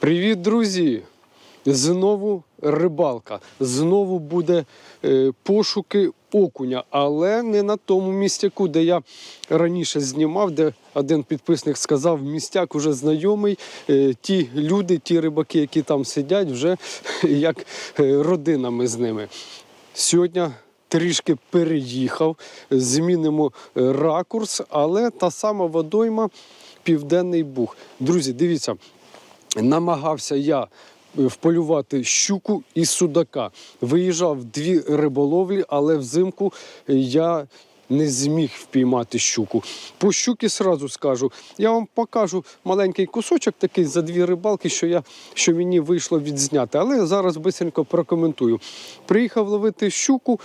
Привіт, друзі! Знову рибалка. Знову буде е, пошуки окуня, але не на тому містяку, де я раніше знімав, де один підписник сказав, містяк уже знайомий. Е, ті люди, ті рибаки, які там сидять, вже як е, родинами з ними. Сьогодні трішки переїхав, змінимо ракурс, але та сама водойма Південний Буг. Друзі, дивіться, намагався я е, вполювати щуку і судака. Виїжджав дві риболовлі, але взимку я не зміг впіймати щуку. По щуки сразу скажу. Я вам покажу маленький кусочок такий за дві рибалки, що, я, що мені вийшло відзняти. Але зараз бисенько прокоментую. Приїхав ловити щуку.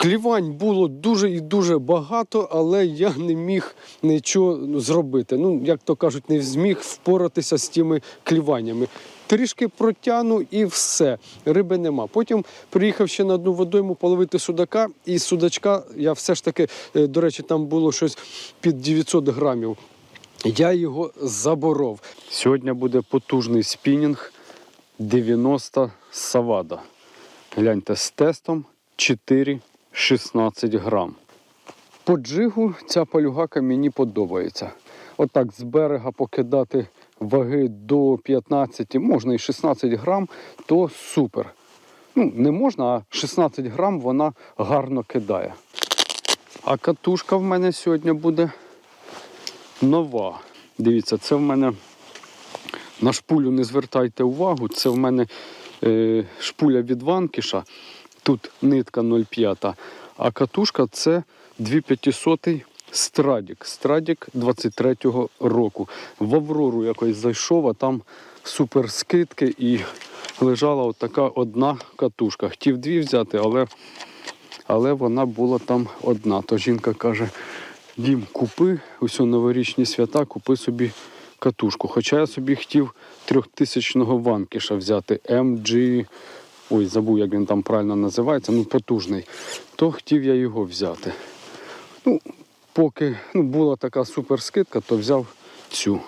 Клівань було дуже і дуже багато, але я не міг нічого зробити. Ну, як то кажуть, не зміг впоратися з тими кліваннями. Трішки протягну і все. Риби нема. Потім приїхав ще на одну водойму половити судака, і судачка я все ж таки, е, до речі, там було щось під 900 грамів. Я його заборов. Сьогодні буде потужний спінінг 90 савада. Гляньте, з тестом 4,16 грам. По джигу ця полюгака мені подобається. Отак з берега покидати ваги до 15, можна і 16 грам, то супер. Ну, не можна, а 16 грам вона гарно кидає. А катушка в мене сьогодні буде нова. Дивіться, це в мене на шпулю не звертайте увагу. Це в мене е, шпуля від ванкіша. Тут нитка 0,5, а катушка це 2500 Страдік. Страдік 23-го року. В Аврору якось зайшов, а там супер скидки і лежала отака одна катушка. Хотів дві взяти, але, але вона була там одна. То жінка каже: Дім, купи усі новорічні свята, купи собі катушку. Хоча я собі хотів трьохтисячного ванкіша взяти MG. Ой, забув, як він там правильно називається, ну потужний. То хотів я його взяти. Ну, поки ну, була така супер скидка, то взяв цю.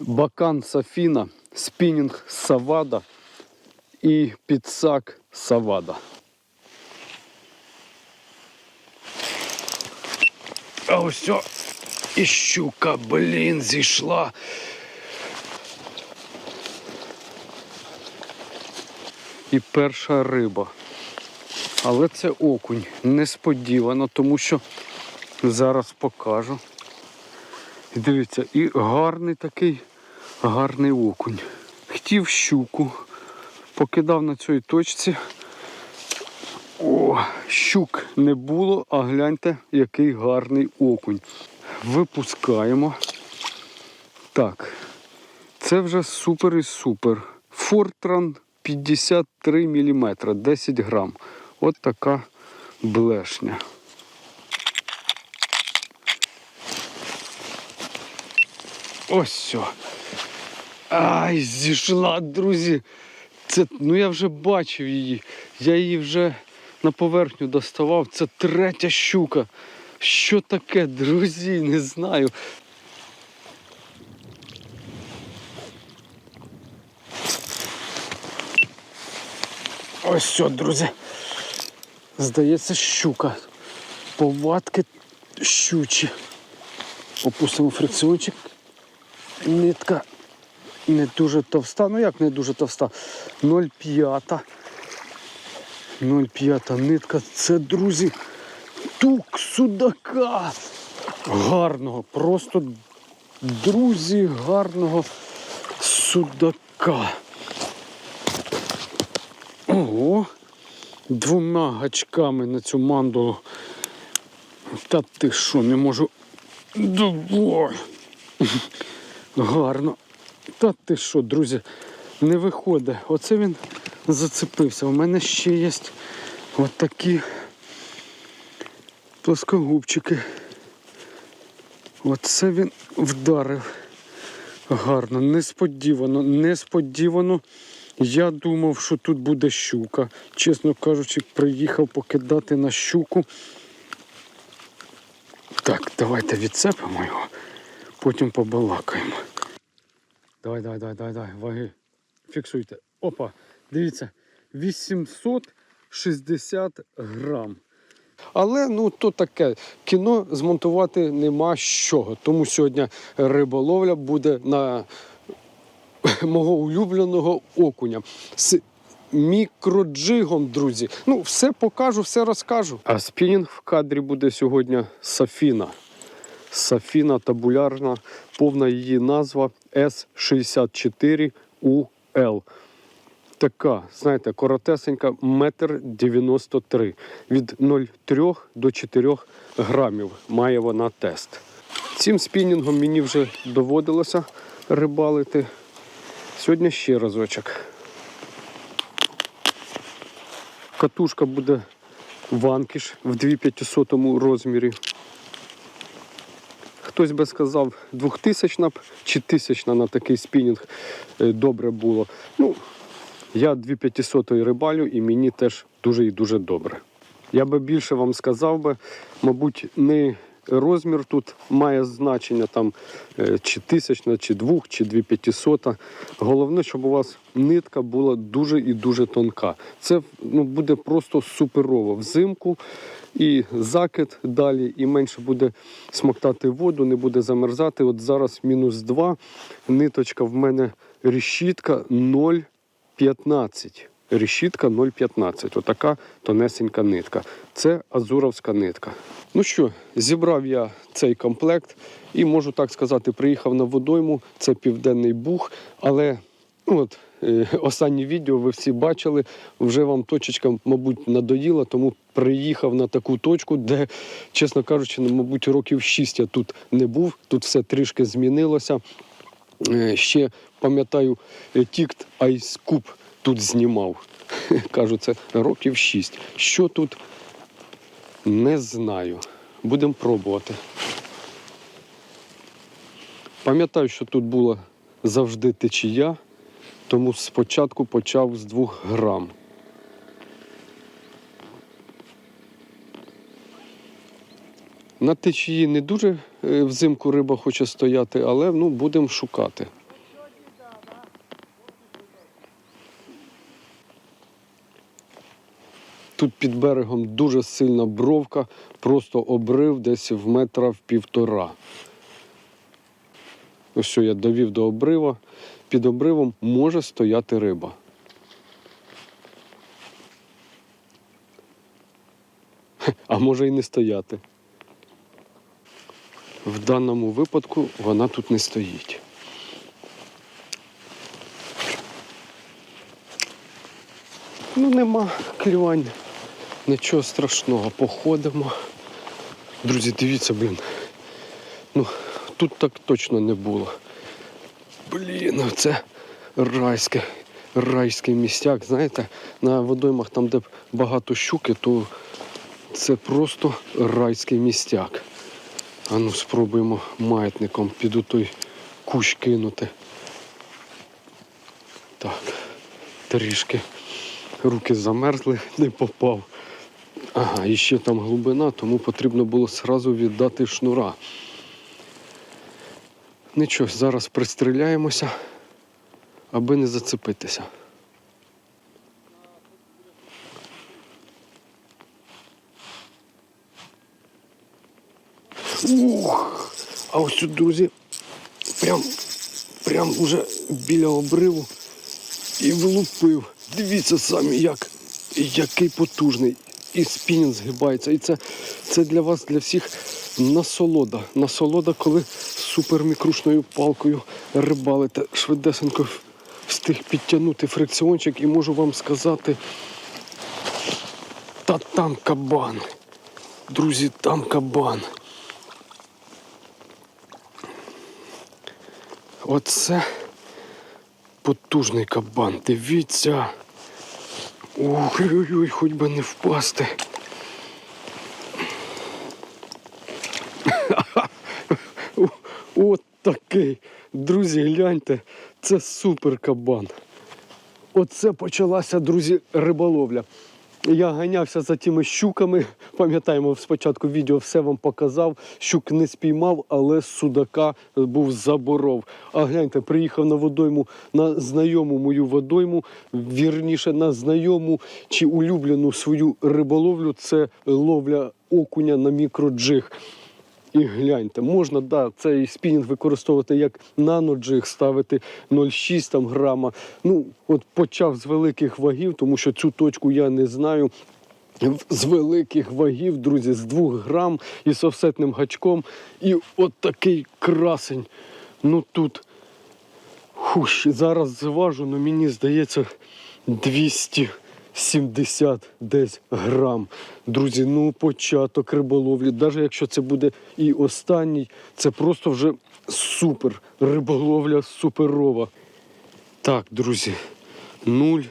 Бакан Сафіна, спінінг Савада і підсак Савада. А ось і щука, блін, зійшла. І перша риба. Але це окунь. Несподівано, тому що зараз покажу. І дивіться, і гарний такий, гарний окунь. Хотів щуку, покидав на цій точці. О, щук не було, а гляньте, який гарний окунь. Випускаємо. Так, це вже супер і супер. Фортран 53 мм, 10 грам. От така блешня. Ось все. Ай, зійшла, друзі. Це, ну я вже бачив її. Я її вже на поверхню доставав. Це третя щука. Що таке, друзі, не знаю. Ось друзі. Здається, щука. Повадки щучі. Опустимо фрикціончик. Нитка не дуже товста. Ну як не дуже товста? 0,5. 0,5 нитка. Це, друзі, тук судака. Гарного. Просто, друзі, гарного судака. Ого. Двома гачками на цю мандулу. Та ти що, не можу. Давай. Гарно. Та ти що, друзі, не виходить. Оце він зацепився. У мене ще є от такі плоскогубчики. Оце він вдарив. Гарно, несподівано, несподівано. Я думав, що тут буде щука. Чесно кажучи, приїхав покидати на щуку. Так, давайте відцепимо його, потім побалакаємо. Давай, давай, давай, давай, давай, ваги. Фіксуйте. Опа, дивіться, 860 грам. Але ну то таке кіно змонтувати нема з чого. Тому сьогодні риболовля буде на мого улюбленого окуня з мікроджигом, друзі. Ну, все покажу, все розкажу. А спінінг в кадрі буде сьогодні Сафіна. Сафіна табулярна, повна її назва С64УЛ. Така, знаєте, коротесенька, метр 93. Від 0,3 до 4 грамів має вона тест. Цим спінінгом мені вже доводилося рибалити. Сьогодні ще разочок. Катушка буде ванкіш в 2500 розмірі. Хтось би сказав 2000 б чи 1000 на такий спінінг е, добре було. Ну, я 2500 рибалю і мені теж дуже і дуже добре. Я би більше вам сказав би, мабуть, не розмір тут має значення там е, чи тисячна, чи двох, чи дві п'ятисота. Головне, щоб у вас нитка була дуже і дуже тонка. Це ну, буде просто суперово взимку. І закид далі, і менше буде смоктати воду, не буде замерзати. От зараз мінус 2, ниточка в мене решітка 0,15. Решітка 0,15. Отака тонесенька нитка. Це азуровська нитка. Ну що, зібрав я цей комплект і можу так сказати, приїхав на водойму. Це південний буг, але ну от. е, Останнє відео ви всі бачили, вже вам точечка, мабуть, надоїла, тому приїхав на таку точку, де, чесно кажучи, ну, мабуть, років 6 я тут не був. Тут все трішки змінилося. Е, Ще пам'ятаю, е, Тікт Айскуб тут знімав. Кажу, це років 6. Що тут? Не знаю. Будемо пробувати. Пам'ятаю, що тут була завжди течія, тому спочатку почав з 2 грам. На течії не дуже е, взимку риба хоче стояти, але ну, будемо шукати. Тут під берегом дуже сильна бровка, просто обрив десь в метра в півтора. Ось що я довів до обрива. Під обривом може стояти риба. А може і не стояти. В даному випадку вона тут не стоїть. Ну, нема клювання. Нічого страшного, походимо. Друзі, дивіться, блін. Ну, тут так точно не було. Блін, це райське, райський містяк. Знаєте, на водоймах, там, де багато щуки, то це просто райський містяк. А ну спробуємо маятником під у той кущ кинути. Так, трішки руки замерзли, не попав. Ага, і ще там глибина, тому потрібно було сразу віддати шнура. Нічого, зараз пристріляємося, аби не зацепитися. Ух! А ось тут, друзі, прям, прям уже біля обриву і влупив. Дивіться самі, як, який потужний. І спінінг згибається. І це, це для вас, для всіх насолода. Насолода, коли супермікрушною палкою рибалите. Швидесенько встиг підтягнути фрикціончик і можу вам сказати, та там кабан. Друзі, там кабан. Оце потужний кабан. Дивіться. Ой-ой-ой, хоч би не впасти. От такий. Друзі, гляньте, це супер кабан. Оце почалася, друзі, риболовля. Я ганявся за тими щуками. Пам'ятаємо, спочатку відео все вам показав. Щук не спіймав, але судака був заборов. А гляньте, приїхав на водойму на знайому мою водойму, вірніше на знайому чи улюблену свою риболовлю. Це ловля окуня на мікроджиг. І гляньте, можна да, цей спінінг використовувати як наноджиг, ставити 0,6 там грама. Ну, от почав з великих вагів, тому що цю точку я не знаю. З великих вагів, друзі, з 2 грам із офсетним гачком. І от такий красень. Ну тут хуш, зараз зважу, ну мені здається 270 десь грам. Друзі, ну початок риболовлі. Навіть якщо це буде і останній, це просто вже супер. Риболовля суперова. Так, друзі, нуль.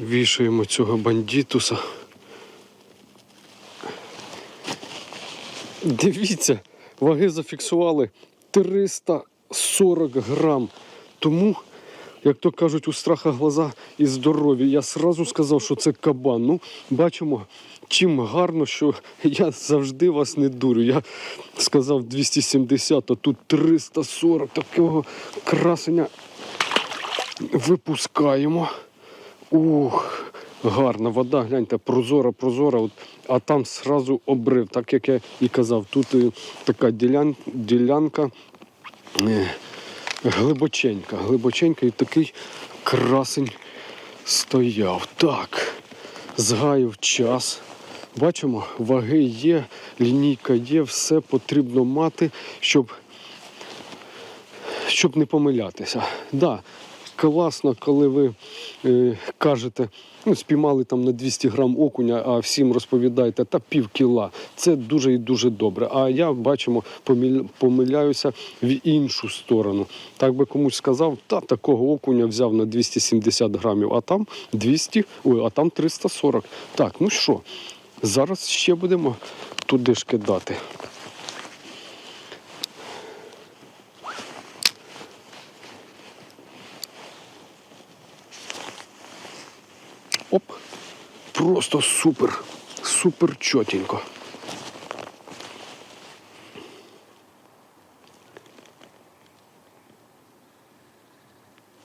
Вішаємо цього бандітуса. Дивіться, ваги зафіксували 340 грам. Тому, як то кажуть, у страха глаза і здорові. Я сразу сказав, що це кабан. Ну, бачимо, чим гарно, що я завжди вас не дурю. Я сказав 270, а тут 340 такого красення випускаємо. Ух, гарна вода, гляньте, прозора, прозора. От, а там сразу обрив, так як я і казав. Тут така ділян, ділянка е, глибоченька, глибоченька і такий красень стояв. Так, згаяв час. Бачимо, ваги є, лінійка є, все потрібно мати, щоб щоб не помилятися. Да, класно, коли ви е, кажете, ну, спіймали там на 200 грам окуня, а всім розповідаєте, та пів кіла. Це дуже і дуже добре. А я бачимо, помиляюся в іншу сторону. Так би комусь сказав, та такого окуня взяв на 270 грамів, а там 200, ой, а там 340. Так, ну що, зараз ще будемо туди ж кидати. Просто супер. Супер чотенько.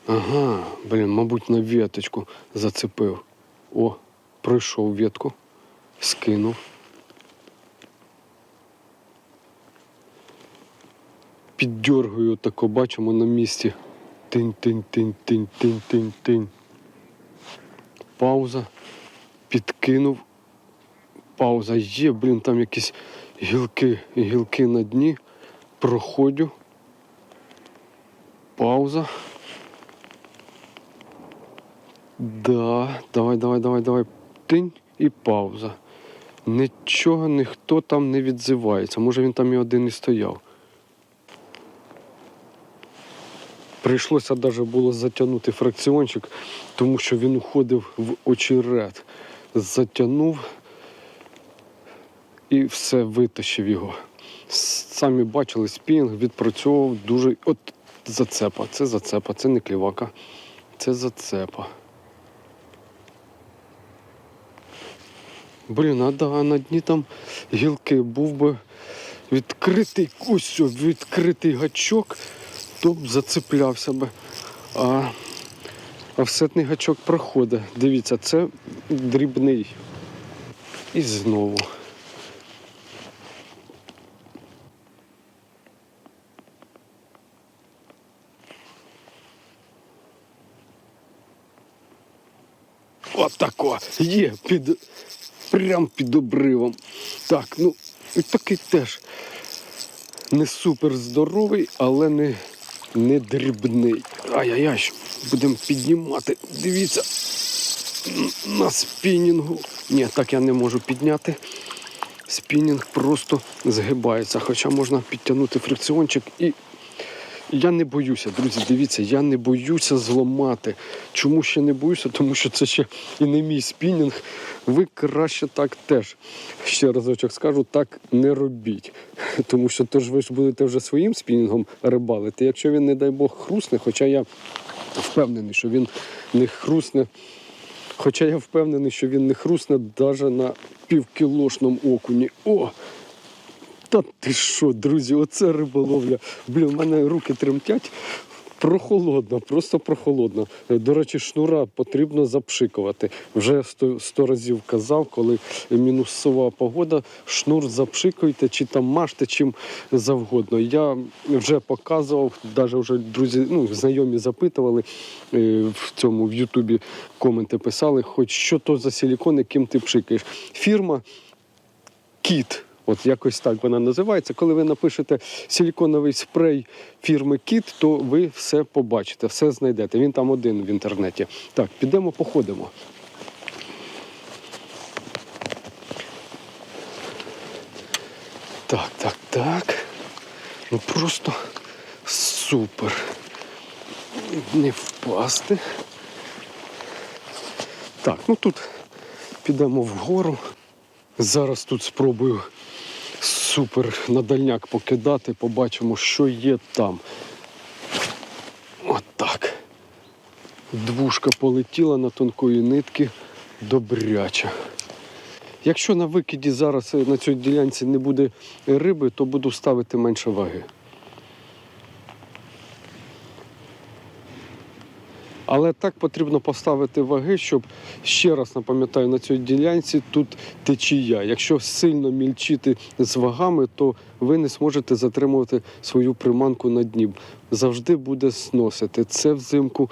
Ага, блін, мабуть, на веточку зацепив. О, пройшов ветку, скинув. Піддергаю тако, бачимо на місці. Тинь-тинь-тинь-тинь-тинь-тинь-тинь. Пауза. Підкинув. Пауза. Є, блін, там якісь гілки, гілки на дні. Проходю. Пауза. Да, давай, давай, давай, давай. Тинь і пауза. Нічого ніхто там не відзивається. Може він там і один і стояв. Прийшлося навіть було затягнути фракціончик, тому що він уходив в очерет. Затягнув і все витащив його. Самі бачили, спінг відпрацьовував дуже. От зацепа, це зацепа, це не клівака, це зацепа. Блін, а да, на дні там гілки був би відкритий ось відкритий гачок, то б зацеплявся би. А офсетний гачок проходить. Дивіться, це дрібний. І знову. Отако. Є під прям під обривом. Так, ну і такий теж не супер здоровий, але не, не дрібний. Ай-яй-яй, будемо піднімати. Дивіться на спінінгу. Ні, так я не можу підняти. Спінінг просто згибається. Хоча можна підтягнути фрикціончик і. Я не боюся, друзі, дивіться, я не боюся зламати. Чому ще не боюся? Тому що це ще і не мій спінінг. Ви краще так теж. Ще разочок скажу, так не робіть. Тому що то ж ви ж будете вже своїм спінінгом рибалити. Якщо він, не дай Бог, хрусне, хоча я впевнений, що він не хрусне Хоча я впевнений, що він не хрусне навіть на півкілошному окуні. О! Та ти що, друзі, оце риболовля. Блін, в мене руки тремтять. Прохолодно, просто прохолодно. Е, До речі, шнура потрібно запшикувати. Вже сто, сто разів казав, коли мінусова погода, шнур запшикуйте чи там мажте чим завгодно. Я вже показував, навіть вже друзі, ну, знайомі запитували е, в цьому в Ютубі коменти писали, хоч що то за силікон, яким ти пшикаєш. Фірма Кіт. От якось так вона називається. Коли ви напишете силіконовий спрей фірми Кіт, то ви все побачите, все знайдете. Він там один в інтернеті. Так, підемо, походимо. Так, так, так. Ну просто супер. Не впасти. Так, ну тут підемо вгору. Зараз тут спробую супер на дальняк покидати, побачимо, що є там. От так. Двушка полетіла на тонкої нитки добряча. Якщо на викиді зараз на цій ділянці не буде риби, то буду ставити менше ваги. Але так потрібно поставити ваги, щоб ще раз напам'ятаю, на цій ділянці тут течія. Якщо сильно мільчити з вагами, то ви не зможете затримувати свою приманку на дні. Завжди буде сносити. Це взимку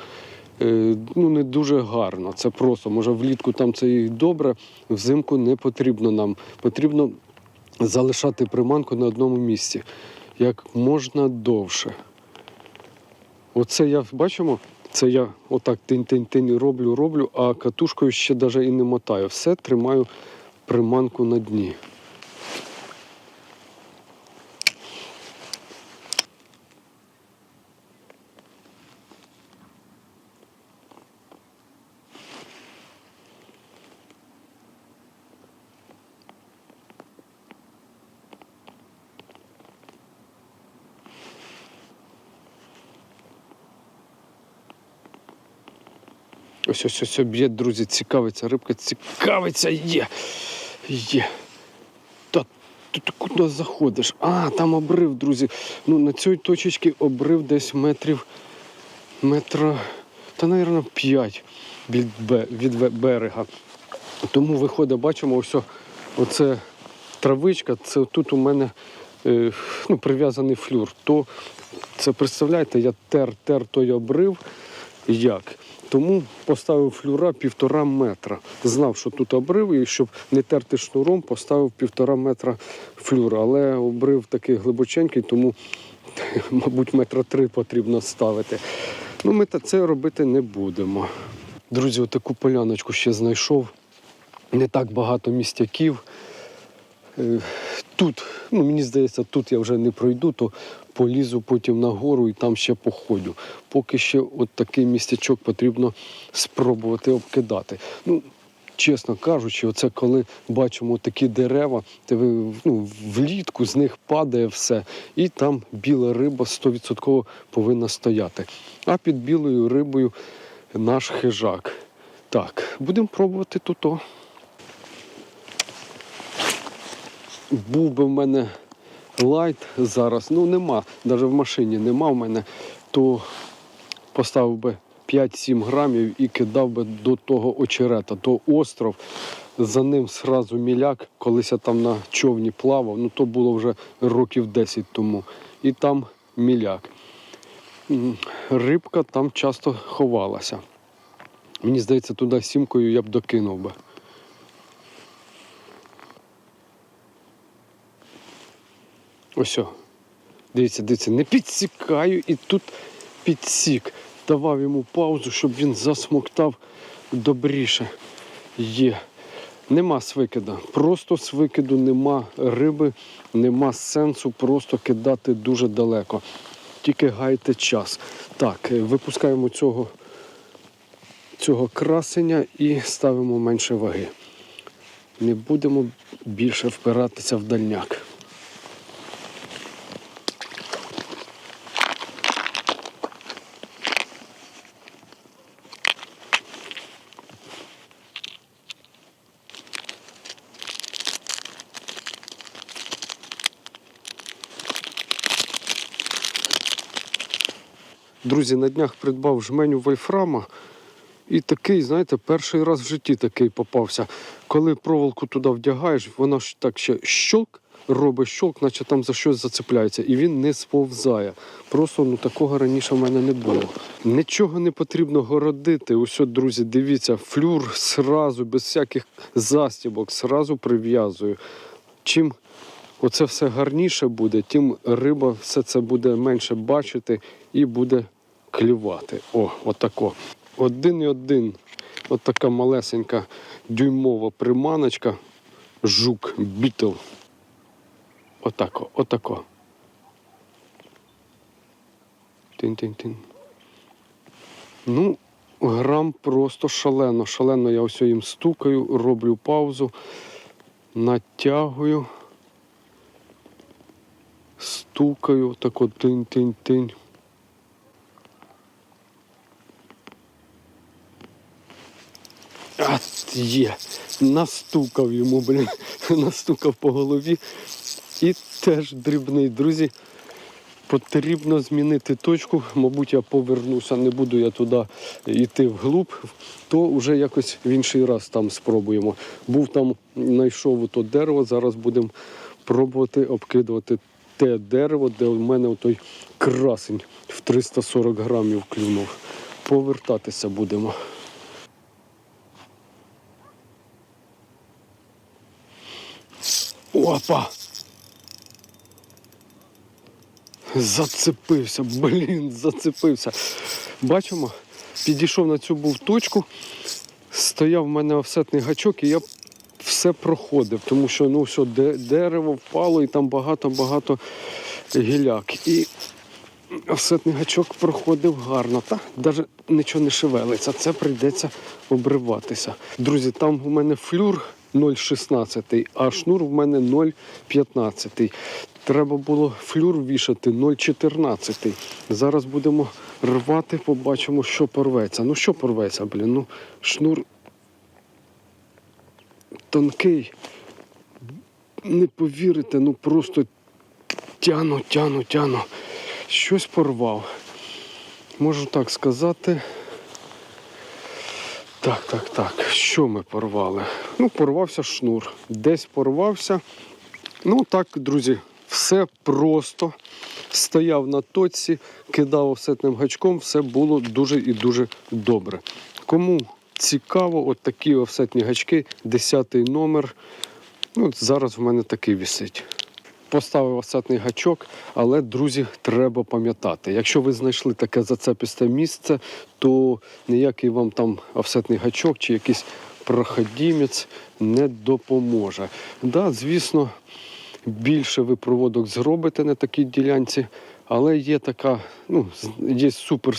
е, ну, не дуже гарно. Це просто, може, влітку там це і добре, взимку не потрібно нам. Потрібно залишати приманку на одному місці як можна довше. Оце я бачимо, це я отак тинь-тинь-тинь роблю, роблю, а катушкою ще навіть і не мотаю. Все тримаю приманку на дні. Ось ось ось б'є, друзі, цікавиться, рибка цікавиться, є. Є. Та ти, куди заходиш? А, там обрив, друзі. Ну, на цій точечці обрив десь метрів метра, та, мабуть, 5 від, від берега. Тому виходить, бачимо, ось оце травичка, це тут у мене е, ну, прив'язаний флюр. То це представляєте, я тер, тер той обрив. Як? Тому поставив флюра півтора метра. Знав, що тут обрив, і щоб не терти шнуром, поставив півтора метра флюра. Але обрив такий глибоченький, тому, мабуть, метра три потрібно ставити. Ну, ми це робити не будемо. Друзі, отаку поляночку ще знайшов. Не так багато містяків. Е, Тут, ну мені здається, тут я вже не пройду, то полізу потім нагору і там ще походю. Поки ще от такий містячок потрібно спробувати обкидати. Ну, чесно кажучи, оце коли бачимо такі дерева, то ви ну, влітку з них падає все, і там біла риба 100% повинна стояти. А під білою рибою наш хижак. Так, будемо пробувати тут. був би в мене лайт зараз, ну нема, навіть в машині нема в мене, то поставив би 5-7 грамів і кидав би до того очерета, то остров. За ним сразу міляк, колись я там на човні плавав, ну то було вже років 10 тому. І там міляк. Рибка там часто ховалася. Мені здається, туди сімкою я б докинув би. Ось. Дивіться, дивіться, не підсікаю і тут підсік. Давав йому паузу, щоб він засмоктав добріше. Є. Нема свикида. Просто з викиду нема риби, нема сенсу просто кидати дуже далеко. Тільки гайте час. Так, е, випускаємо цього, цього красення і ставимо менше ваги. Не будемо більше впиратися в дальняк. Друзі, на днях придбав жменю вольфрама. І такий, знаєте, перший раз в житті такий попався. Коли проволоку туди вдягаєш, вона ж так ще щолк, робить щолк, наче там за щось зацепляється, і він не сповзає. Просто ну такого раніше в мене не було. Нічого не потрібно городити. Ось, друзі, дивіться, флюр сразу, без всяких застібок, сразу прив'язую. Чим оце все гарніше буде, тим риба все це буде менше бачити і буде клювати. О, отако. Один і один. От така малесенька дюймова приманочка. Жук, бітл. Отако, отако. Тин-тин-тин. Ну, грам просто шалено. Шалено я ось їм стукаю, роблю паузу, натягую, стукаю, так от тинь-тинь-тинь. А, є. Настукав йому, блін. Настукав по голові. І теж дрібний. Друзі, потрібно змінити точку. Мабуть, я повернуся, не буду я туди йти вглуб, то вже якось в інший раз там спробуємо. Був там, знайшов то дерево, зараз будемо пробувати обкидувати те дерево, де у мене той красень в 340 грамів клюнув. Повертатися будемо. Опа! Зацепився, блін, зацепився. Бачимо, підійшов на цю був точку, стояв в мене офсетний гачок, і я все проходив, тому що ну, все, дерево впало і там багато-багато гіляк. І офсетний гачок проходив гарно. Та навіть нічого не шевелиться. Це прийдеться обриватися. Друзі, там у мене флюр 0,16, а шнур в мене 0,15. Треба було флюр вішати 0,14. Зараз будемо рвати, побачимо, що порветься. Ну що порветься, блін? Ну, шнур тонкий. Не повірите, ну просто тяну, тяну, тяну. Щось порвав. Можу так сказати. Так, так, так. Що ми порвали? Ну, порвався шнур. Десь порвався. Ну так, друзі, все просто. Стояв на точці, кидав офсетним гачком, все було дуже і дуже добре. Кому цікаво, от такі офсетні гачки, 10 номер. Ну, зараз в мене такий висить. Поставив офсетний гачок, але, друзі, треба пам'ятати, якщо ви знайшли таке зацеписте місце, то ніякий вам там офсетний гачок чи якийсь проходімець не допоможе. Да, звісно, більше ви проводок зробите на такій ділянці, але є така, ну, є супер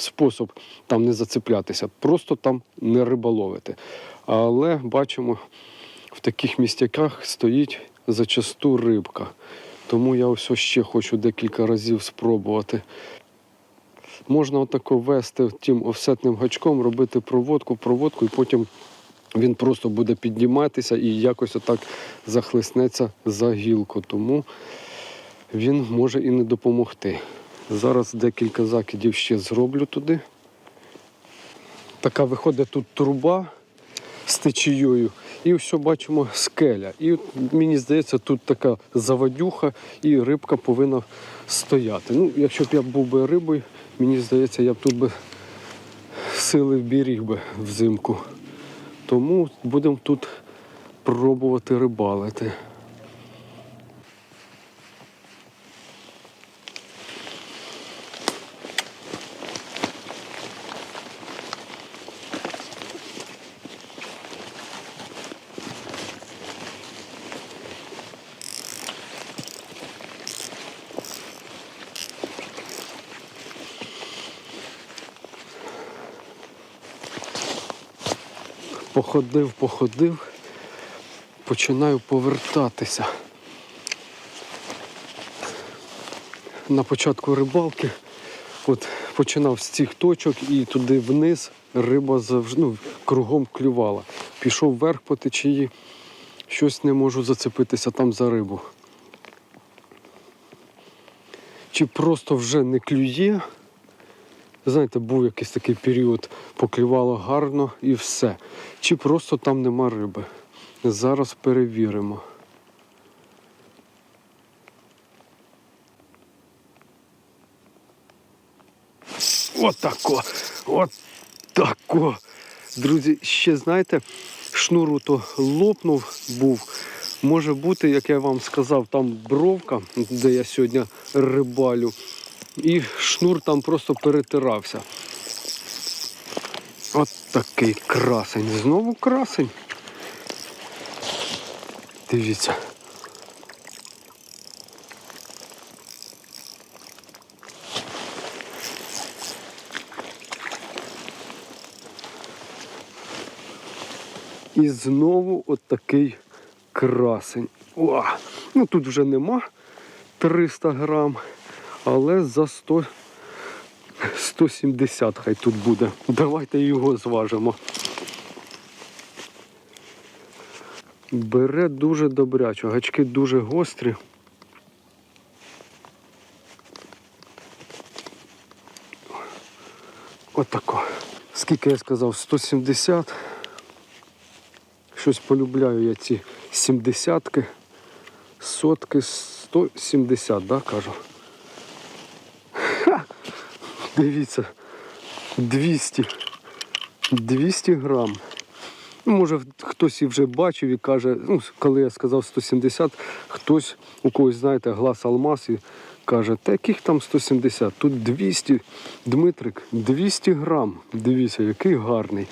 там не зацеплятися, просто там не риболовити. Але бачимо, в таких містяках стоїть зачасту рибка. Тому я ось ще хочу декілька разів спробувати. Можна отако вести тим офсетним гачком, робити проводку, проводку, і потім він просто буде підніматися і якось отак захлиснеться за гілку. Тому він може і не допомогти. Зараз декілька закидів ще зроблю туди. Така виходить тут труба з течією. І все бачимо скеля. І мені здається, тут така заводюха, і рибка повинна стояти. Ну, якщо б я був би рибою, мені здається, я б тут би сили вберіг би взимку. Тому будемо тут пробувати рибалити. Походив, походив, починаю повертатися. На початку рибалки от починав з цих точок і туди вниз риба завжди ну, кругом клювала. Пішов вверх по течії, щось не можу зацепитися там за рибу. Чи просто вже не клює, знаєте, був якийсь такий період, поклювало гарно і все. Чи просто там нема риби. Зараз перевіримо. Отако, отако. Друзі, ще знаєте, шнуру то лопнув був. Може бути, як я вам сказав, там бровка, де я сьогодні рибалю, і шнур там просто перетирався. От такий красень. Знову красень. Дивіться. І знову от такий красень. О, ну тут вже нема 300 грам, але за 100, 170 хай тут буде. Давайте його зважимо. Бере дуже добряче, гачки дуже гострі. Отако. Скільки я сказав? 170. Щось полюбляю я ці 70-ки, сотки, 170, да, кажу. Дивіться, 200. 200 грам. Ну, може, хтось і вже бачив і каже, ну, коли я сказав 170, хтось у когось, знаєте, глаз алмаз і каже, та яких там 170? Тут 200, Дмитрик, 200 грам. Дивіться, який гарний.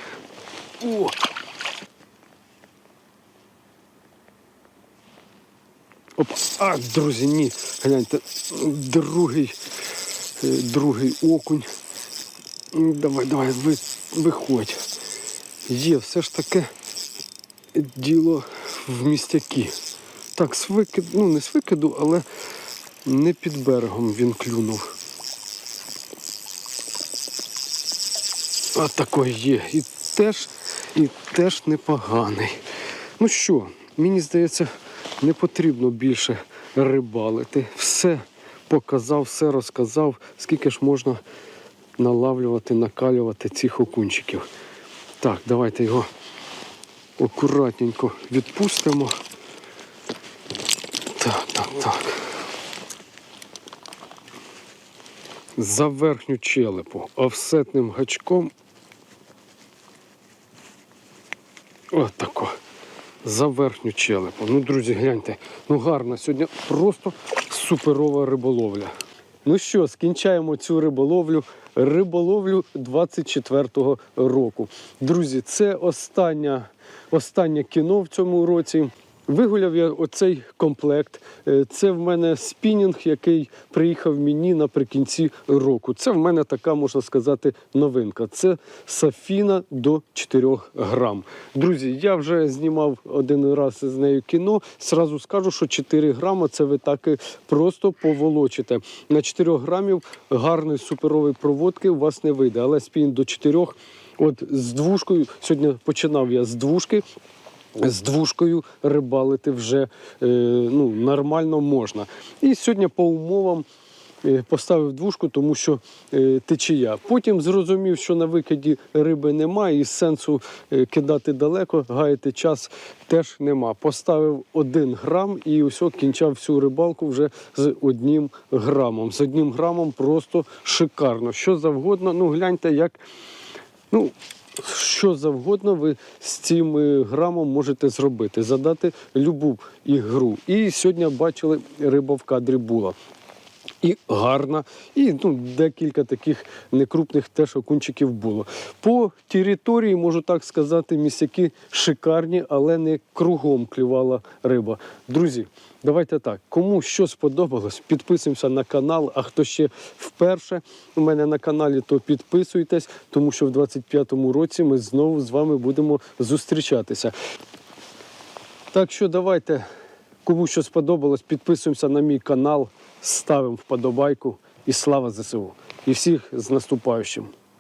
О! Оп, а, друзі, ні. Гляньте, другий, другий окунь. Давай, давай, виходь. Є все ж таке діло в містяки. Так, з викиду, ну не з викиду, але не під берегом він клюнув. А такий є. І теж, і теж непоганий. Ну що, мені здається, не потрібно більше рибалити. Все показав, все розказав, скільки ж можна налавлювати, накалювати цих окунчиків. Так, давайте його акуратненько відпустимо. Так, так, так. За верхню челепу офсетним гачком. Отако. За верхню челепу. Ну, друзі, гляньте. Ну гарно, сьогодні просто суперова риболовля. Ну що, скінчаємо цю риболовлю. Риболовлю 24-го року. Друзі, це остання, останнє кіно в цьому році. Вигуляв я оцей комплект. Е, Це в мене спінінг, який приїхав мені наприкінці року. Це в мене така, можна сказати, новинка. Це Сафіна до 4 грам. Друзі, я вже знімав один раз з нею кіно. Сразу скажу, що 4 грама це ви так і просто поволочите. На 4 грамів гарної суперової проводки у вас не вийде, але спінінг до 4 От з двушкою, сьогодні починав я з двушки, з двушкою рибалити вже е, ну, нормально можна. І сьогодні по умовам е, поставив двушку, тому що е, течія. Потім зрозумів, що на викиді риби немає, і сенсу кидати далеко, гаяти час теж нема. Поставив один грам і усе, кінчав всю рибалку вже з одним грамом. З одним грамом просто шикарно. Що завгодно, ну гляньте, як. Ну, що завгодно ви з цим е, грамом можете зробити, задати любу ігру. І сьогодні бачили, риба в кадрі була. І гарна, і ну, декілька таких некрупних теж окунчиків було. По території, можу так сказати, місяки шикарні, але не кругом клювала риба. Друзі, давайте так. Кому що сподобалось, підписуємося на канал. А хто ще вперше у мене на каналі, то підписуйтесь, тому що в 25-му році ми знову з вами будемо зустрічатися. Так що давайте, кому що сподобалось, підписуємося на мій канал, ставимо вподобайку і слава ЗСУ. І всіх з наступаючим.